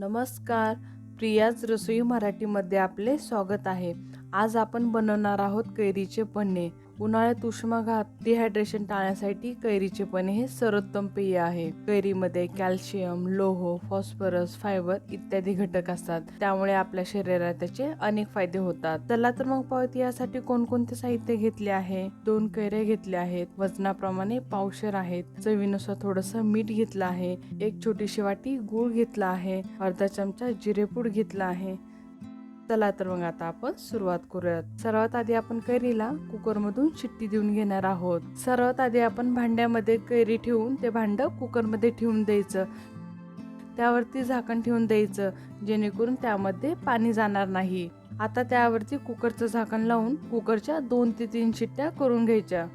नमस्कार. प्रियाज रसोई मराठीमध्ये आपले स्वागत आहे. आज आपण बनवणार आहोत कैरीचे पन्हे. उन्हाळ्यात उष्माघात डिहायड्रेशन टाळण्यासाठी कैरीचे पणे हे सर्वोत्तम पेय आहे. कैरीमध्ये कॅल्शियम लोह फॉस्फरस फायबर इत्यादी घटक असतात. त्यामुळे आपल्या शरीरात त्याचे अनेक फायदे होतात. चला तर मग पावती यासाठी कोणकोणते साहित्य घेतले आहे? दोन कैऱ्या घेतल्या आहेत. वजनाप्रमाणे पावशर आहेत. चवीनुसार थोडस मीठ घेतलं आहे. एक छोटीशी वाटी गूळ घेतला आहे. अर्धा चमचा जिरेपूड घेतला आहे. चला तर मग आता आपण सुरुवात करूयात. सर्वात आधी आपण कैरीला कुकरमधून शिट्टी देऊन घेणार आहोत. सर्वात आधी आपण भांड्यामध्ये कैरी ठेवून ते भांड कुकरमध्ये ठेवून द्यायचं. त्यावरती झाकण ठेवून द्यायचं जेणेकरून त्यामध्ये पाणी जाणार नाही. आता त्यावरती कुकरचं झाकण लावून कुकरच्या दोन ते तीन शिट्ट्या करून घ्यायच्या.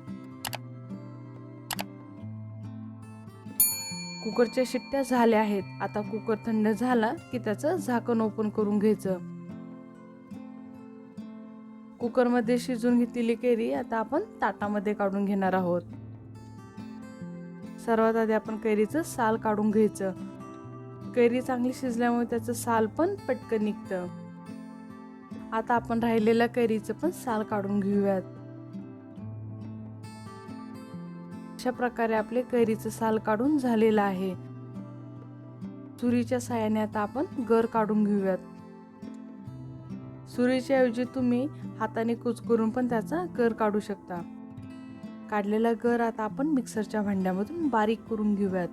कुकरच्या शिट्ट्या झाल्या आहेत. आता कुकर थंड झाला की त्याचं झाकण ओपन करून घ्यायचं. कुकरमध्ये शिजून घेतलेली कैरी आता आपण ताटामध्ये काढून घेणार आहोत. सर्वात आधी आपण कैरीचं साल काढून घ्यायचं. कैरी चांगली शिजल्यामुळे त्याचं साल पण पटकन निघतं. आता आपण राहिलेल्या कैरीचं पण साल काढून घेऊयात. अशा प्रकारे आपले कैरीचं साल काढून झालेलं आहे. चुरीच्या सहाय्याने आता आपण गर काढून घेऊयात. सुरीच्या ऐवजी तुम्ही हाताने कुचकरून पण त्याचा गर काढू शकता. काढलेला गर आता आपण मिक्सरच्या भांड्यामधून बारीक करून घेऊयात.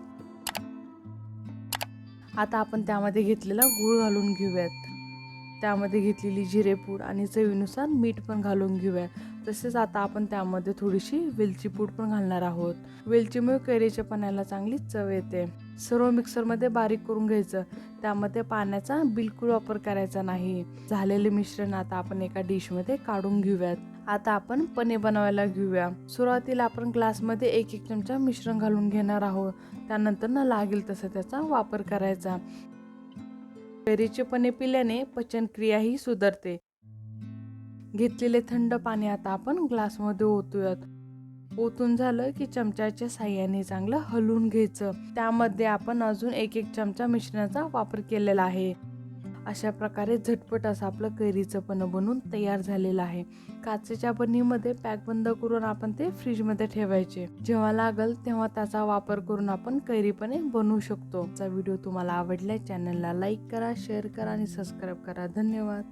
आता आपण त्यामध्ये घेतलेला गूळ घालून घेऊयात. त्यामध्ये घेतलेली जिरेपूड आणि चवीनुसार मीठ पण घालून घेऊयात. तसेच आता आपण त्यामध्ये थोडीशी वेलची पूड पण घालणार आहोत. वेलचीमुळे कैरीच्या पाण्याला चांगली चव येते. सर्व मिक्सरमध्ये बारीक करून घ्यायचं. त्यामध्ये पाण्याचा बिलकुल वापर करायचा नाही. झालेले मिश्रण आता आपण एका डिशमध्ये काढून घेऊयात. आता आपण पने बनवायला घेऊया. सुरुवातीला आपण ग्लासमध्ये एक एक चमचा मिश्रण घालून घेणार आहोत. त्यानंतर न लागेल तसं त्याचा वापर करायचा. कैरीचे पने पिल्याने पचनक्रियाही सुधारते. घेतलेले थंड पाणी आता आपण ग्लासमध्ये ओतूयात. ओतून झालं की चमच्याच्या साह्याने चांगलं हलवून घ्यायचं. त्यामध्ये आपण अजून एक एक चमचा मिश्रणाचा वापर केलेला आहे. अशा प्रकारे झटपट असं आपलं कैरीचं पण बनवून तयार झालेलं आहे. काचेच्या पनीमध्ये पॅक बंद करून आपण ते फ्रीजमध्ये ठेवायचे. जेव्हा लागल तेव्हा त्याचा वापर करून आपण कैरीपणे बनवू शकतो. व्हिडिओ तुम्हाला आवडला चॅनलला लाईक करा शेअर करा आणि सबस्क्राईब करा. धन्यवाद.